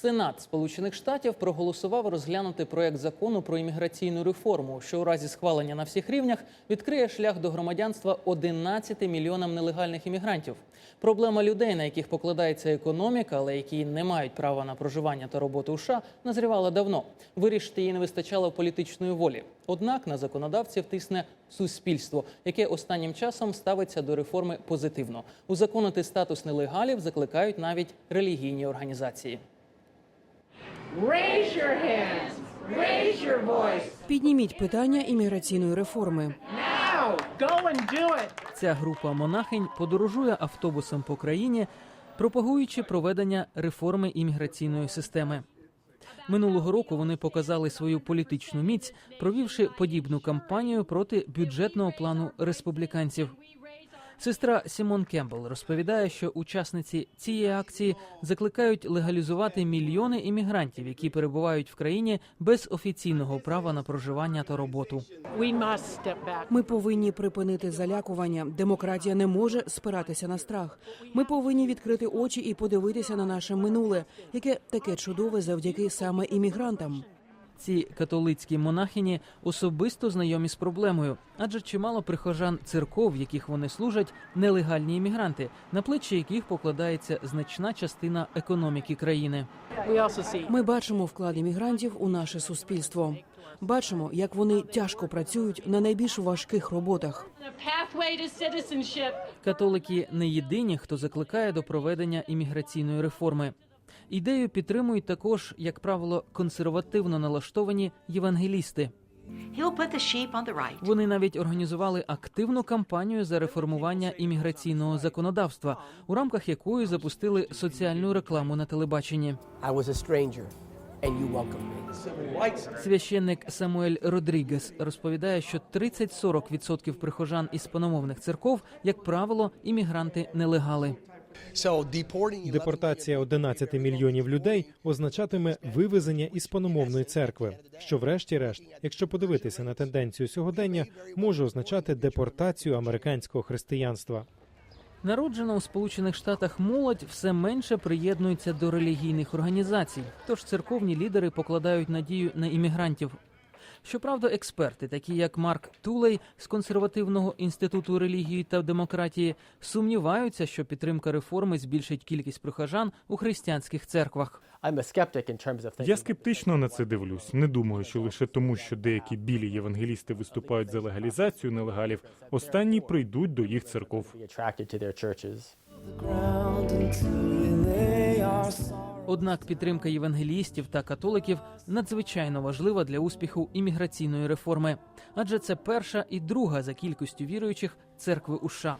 Сенат Сполучених Штатів проголосував розглянути проект закону про імміграційну реформу, що у разі схвалення на всіх рівнях відкриє шлях до громадянства 11 мільйонам нелегальних іммігрантів. Проблема людей, на яких покладається економіка, але які не мають права на проживання та роботу у США, назрівала давно. Вирішити її не вистачало політичної волі. Однак на законодавців тисне суспільство, яке останнім часом ставиться до реформи позитивно. Узаконити статус нелегалів закликають навіть релігійні організації. Raise your hands. Raise your voice. Підніміть питання імміграційної реформи. Now, go and do it. Ця група монахинь подорожує автобусом по країні, пропагуючи проведення реформи імміграційної системи. Минулого року вони показали свою політичну міць, провівши подібну кампанію проти бюджетного плану республіканців. Сестра Сімон Кембл розповідає, що учасниці цієї акції закликають легалізувати мільйони іммігрантів, які перебувають в країні без офіційного права на проживання та роботу. Ми повинні припинити залякування. Демократія не може спиратися на страх. Ми повинні відкрити очі і подивитися на наше минуле, яке таке чудове завдяки саме іммігрантам. Ці католицькі монахині особисто знайомі з проблемою, адже чимало прихожан церков, в яких вони служать, нелегальні іммігранти, на плечі яких покладається значна частина економіки країни. Ми бачимо вклад іммігрантів у наше суспільство. Бачимо, як вони тяжко працюють на найбільш важких роботах. Католики не єдині, хто закликає до проведення імміграційної реформи. Ідею підтримують також, як правило, консервативно налаштовані євангелісти. Вони навіть організували активну кампанію за реформування імміграційного законодавства, у рамках якої запустили соціальну рекламу на телебаченні. Священник Самуель Родрігес розповідає, що 30-40% прихожан іспаномовних церков, як правило, іммігранти нелегали. Депортація 11 мільйонів людей означатиме вивезення іспаномовної церкви, що, врешті-решт, якщо подивитися на тенденцію сьогодення, може означати депортацію американського християнства. Народжена у Сполучених Штатах молодь все менше приєднується до релігійних організацій, тож церковні лідери покладають надію на іммігрантів. Щоправда, експерти, такі як Марк Тулей з консервативного інституту релігії та демократії, сумніваються, що підтримка реформи збільшить кількість прихожан у християнських церквах. Я скептично на це дивлюсь. Не думаю, що лише тому, що деякі білі євангелісти виступають за легалізацію нелегалів, останні прийдуть до їх церков. Однак підтримка євангелістів та католиків надзвичайно важлива для успіху імміграційної реформи, адже це перша і друга за кількістю віруючих церкви у США.